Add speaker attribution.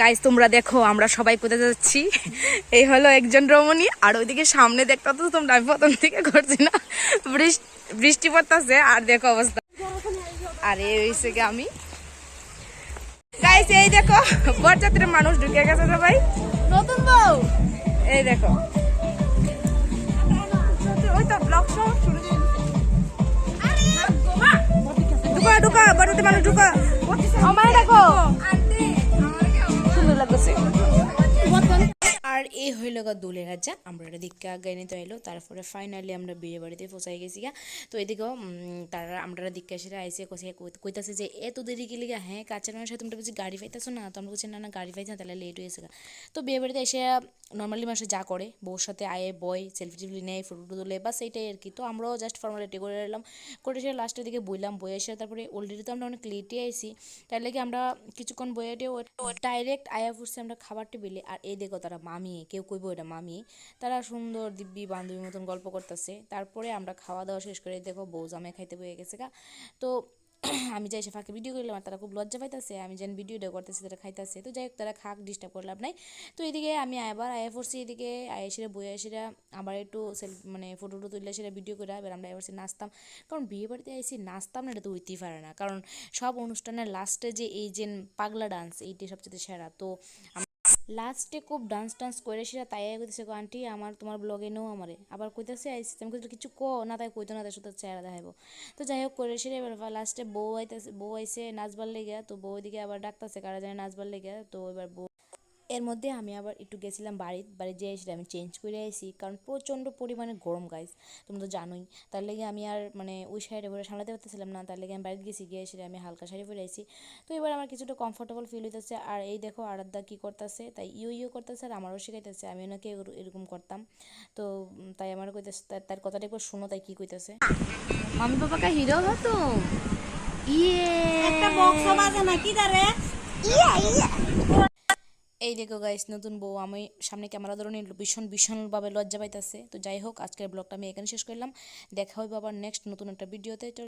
Speaker 1: Guys তোমরা দেখো আমরা সবাই কোথায় যাচ্ছি? এই হলো একজন রমণী আর ওইদিকে সামনে দেখতে তো তোমরা আমি প্রথম থেকে করছি না। বৃষ্টি বৃষ্টি পড়তেছে আর দেখো অবস্থা। আর এই হয়েছে কি আমি। এই দেখো বরযাত্রীর মানুষ ঢুকে গেছে সবাই নতুন বউ। এই দেখো। ওই তো ব্লগ শো শুরু ঢুকা ঢুকা বরযাত্রী মানুষ ঢুকা। আমার দেখো। সুন্দর আর এই হইল গা দোলের রাজা আমরা এটা দিককে আগাই নিতে এলো তারপরে ফাইনালি আমরা বিয়ে বাড়িতে পৌঁছাই গেছি গা। তো এদিকেও তারা আমরা দিককে এসে আইসে কোসে কইতাছে যে এত দেরি গেলে গা। হ্যাঁ কাছের মানুষ তোমরা বলছি গাড়ি পাইতেছো না? তো আমরা বলছি, না না, গাড়ি পাইছি না তাহলে লেট হয়েছে গা। তো বিয়ে বাড়িতে এসে নর্মালি মানুষ যা করে, বউর সাথে আয়ে, বয় সেলফি টেলফি নেয় ফটো তুলে, বাস সেইটাই আর কি। তো আমরাও জাস্ট ফর্মালিটি করে এলাম। করে এসে লাস্টের দিকে বইলাম। বই এসে তারপরে অলরেডি তো আমরা অনেক লেটে আইছি। তার লাগে আমরা কিছুক্ষণ বইয়েটে ডাইরেক্ট আয়া পড়ছি আমরা খাবার টেবিলে আর এই দেখো তারা মামি কেউ কইব এটা মামি। তারা সুন্দর দিব্যি বান্ধবীর মতন গল্প করতেছে। তারপরে আমরা খাওয়া দাওয়া শেষ করে দেখো বউ জামে খাইতে বয়ে গেছে গা। তো আমি যাই সে ফাঁকে ভিডিও করলাম আর তারা খুব লজ্জা পাইতেছে। আমি যেন ভিডিওটা করতেছি, তারা খাইতেছে। তো যাই হোক, তারা খাক ডিস্টার্ব করলাম নাই। তো এদিকে আমি আবার আয়া পড়ছি এদিকে। আয়া সেরা বইয়া সেরা। আবার একটু সেলফ মানে ফটো টটো তুললে সেটা ভিডিও করে এবার আমরা এবার নাচতাম। কারণ বিয়ে বাড়িতে আইসি নাচতাম না, এটা তো হইতেই পারে না। কারণ সব অনুষ্ঠানের লাস্টে যে এই যে পাগলা ডান্স এইটি সবচেয়ে সেরা। তো লাস্টে খুব ডান্স টান্স করে সেটা তাই কইতেছে, গো আন্টি, আমার, তোমার ব্লগে নেও আমারে। আবার কইতেছে আইসি তুমি কইতে কিছু কো না তাই কইতো না তাই শুধু চেহারা দেখাইবো। তো যাই হোক করে সেটা এবার লাস্টে বউ আইতেছে, বউ আইসে নাচবার লেগে তো বউ দিকে আবার ডাকতেছে, কারা জানে নাচবার লেগে তো এবার বউ এর মধ্যে আমি আবার একটু গেছিলাম বাড়ি বাড়ি যেয়ে এসে আমি চেঞ্জ করে এসেছি কারণ প্রচণ্ড পরিমাণে গরম গাইস তোমরা তো জানোই। তার লেগে আমি আর মানে ওই সাইডে পরে সামলাতে পারতেছিলাম না তার লেগে আমি বাড়িতে গেছি গিয়ে এসে আমি হালকা শাড়ি পরে এসেছি তো এবার আমার কিছুটা কমফোর্টেবল ফিল হইতেছে। আর এই দেখো আরাধ্যা কী করতেছে তাই ইউ ইউ করতেছে আর আমারও শেখাইতেছে আমি ওনাকে এরকম করতাম। তো তাই আমার কইতেছে তার কথাটা একবার শোনো তাই কী কইতেছে।
Speaker 2: মামি বাবাকে হিরো হতো ইয়ে
Speaker 3: একটা বক্স বাজে নাকি দারে ইয়ে ইয়ে
Speaker 1: এই দেখো গাইস নতুন বউ, আমি সামনে ক্যামেরা ধরে নিল ভীষণ, ভীষণভাবে লজ্জা পাইতেছে। তো যাই হোক, আজকের ব্লগটা আমি এখানে শেষ করলাম। দেখা হবে আবার নেক্সট নতুন একটা ভিডিওতে